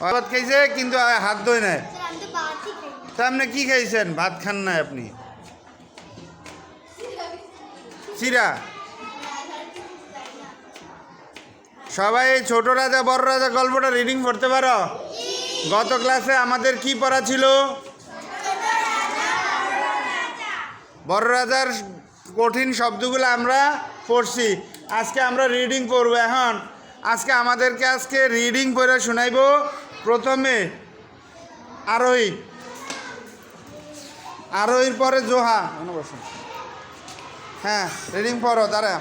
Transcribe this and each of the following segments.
ভাত খাইছে কিন্তু হাত ধোয় নাই। তো আপনি কি খাইছেন? ভাত খান না আপনি। চিরা সবাই ছোট রাজা বড় রাজা গল্পটা রিডিং পড়তে পারো? গত ক্লাসে আমাদের কি পড়া ছিল? বড় রাজার কঠিন শব্দগুলো আমরা পড়ছি। আজকে আমরা রিডিং পড়ব এখন। আজকে আমাদেরকে আজকে রিডিং পড়ে শোনাইব। প্রথমে আরোহী। আরোহীর পরে জোহা। হ্যাঁ রিডিং পড়ো, দাঁড়া।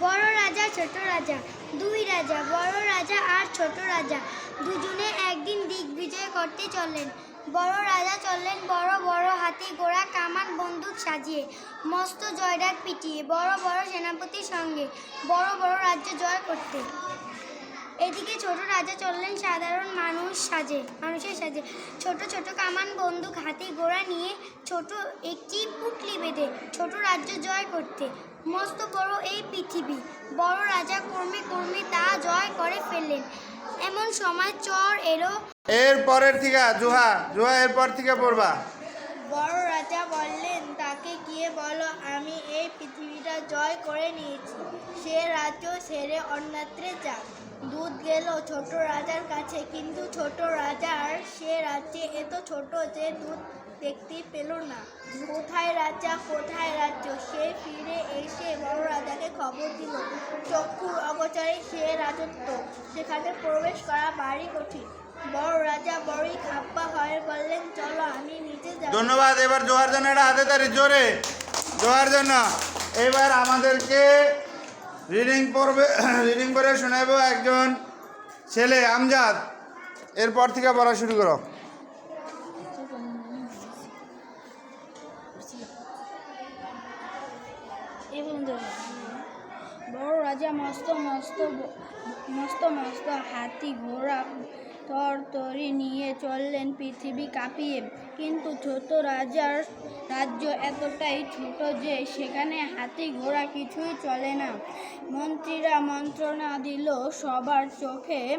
বড় রাজা, ছোট রাজা, দুই রাজা, বড় রাজা আর ছোট রাজা, দুজনে একদিন দিগ্বিজয় করতে চললেন। বড় রাজা চললেন বড় বড় হাতি ঘোড়া কামান, বন্দুক সাজিয়ে, মস্ত জয়ডাক পিটিয়ে, বড় বড় সেনাপতির সঙ্গে, বড় বড় রাজ্য জয় করতে। এদিকে ছোট রাজা চললেন সাধারণ মানুষ সাজে, মানুষের সাজে। ছোট ছোট কামান বন্দুক হাতে ঘোড়া নিয়ে ছোট একটি পুটলি বেঁধে ছোট রাজ্য জয় করতে। মস্ত বড় এই পৃথিবী, বড় রাজা কর্মে কর্মে তা জয় করে ফেললেন। এমন সময় চর এলো। এর পরের থেকে, জোহা জোহা এরপর থেকে পড়বা। বড় রাজা বললেন, তাকে গিয়ে বলো, আমি এই পৃথিবীটা জয় করে নিয়েছি। সে রাজ্য সেরে অন্যত্রে যাক। দুধ গেল ছোট রাজার কাছে, কিন্তু ছোট রাজার সে রাজ্যে এত ছোট যে দুধ দেখতে পেল না। কোথায় রাজা, কোথায় রাজ্য? সে ফিরে এসে বড় রাজাকে খবর দিল। চক্ষুর অগোচরে সে রাজত্ব, সেখানে প্রবেশ করা বাড়ি কঠিন। বড় রাজা বড়ই খাপ্পা হয়ে বললেন চলো আমি নিজে যাব। ধন্যবাদ এবার জোহার জন্য একটা হাতে তারি জোরে। জোহার জন্য। এবার আমাদেরকে রিডিং পড়বে রিডিং করে শোনাবো একজন ছেলে আমজাদ। এরপর থেকে পড়া শুরু করো। বড় রাজা মস্ত মস্ত মস্ত মস্ত হাতি ঘোড়া তরি নিয়ে চললেন পৃথিবী কাঁপিয়ে। কিন্তু ছোট রাজার রাজ্য এতটাই ছোট যে সেখানে হাতি ঘোড়া কিছুই চলে না। মন্ত্রীরা মন্ত্রণা দিল, সবার চোখে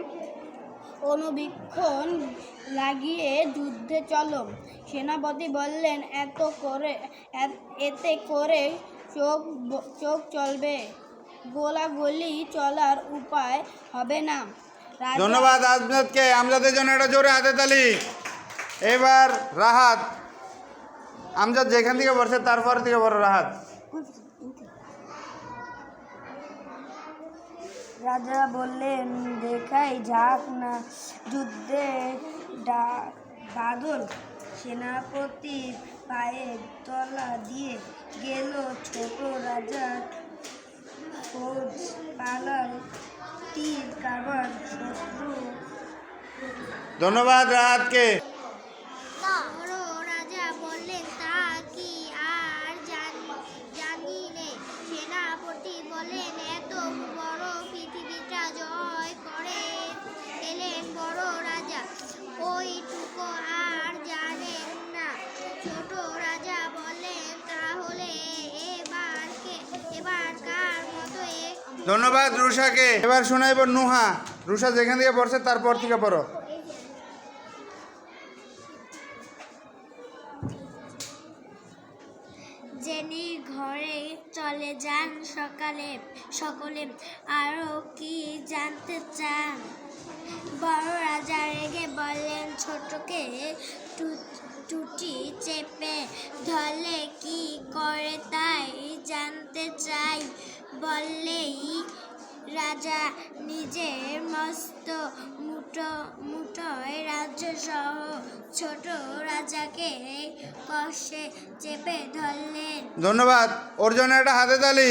অনুবীক্ষণ লাগিয়ে যুদ্ধে চলো। সেনাপতি বললেন, এত করে, এত- করে চোখ চোখ চলবে। গোলাগুলি চলার উপায় হবে না। ধন্যবাদ আমজাদকে আমজাদের জন্য একটা জোরে হাতে তালি। এবার রাহাত। আমজাদ যেখান থেকে বসে তারপর থেকে বড় রাহাত। রাজা বললেন দেখাই যাক না যুদ্ধে বাদল সেনাপতি পায়ে তলা দিয়ে গেল ছোট রাজা ফৌজ পালাল ধন্যবাদ রাহাতকে। রাজা বললেন, তা কি আর সেনাপতি বলেন এত বড় পৃথিবীটা জয় এলেন বড় রাজা। ওইটুকু আর জানেন না। ছোট ধন্যবাদ রুষাকে এবার শোনাইব নুহা। রুষা যেখান থেকে পড়ছে, তারপর থেকে পড়ো। যিনি ঘরে চলে যান সকালে, সকলে আরও কি জানতে চান? বড় রাজা রেগে বললেন, ছোটকে টুটি চেপে ধরলে কি করে তাই জানতে চাই? বললেই রাজা নিজের মস্ত মুঠো, মুঠোয় রাজ্য সহ ছোট রাজাকে কষে চেপে ধরলেন। ধন্যবাদ ওর একটা হাতে তালি।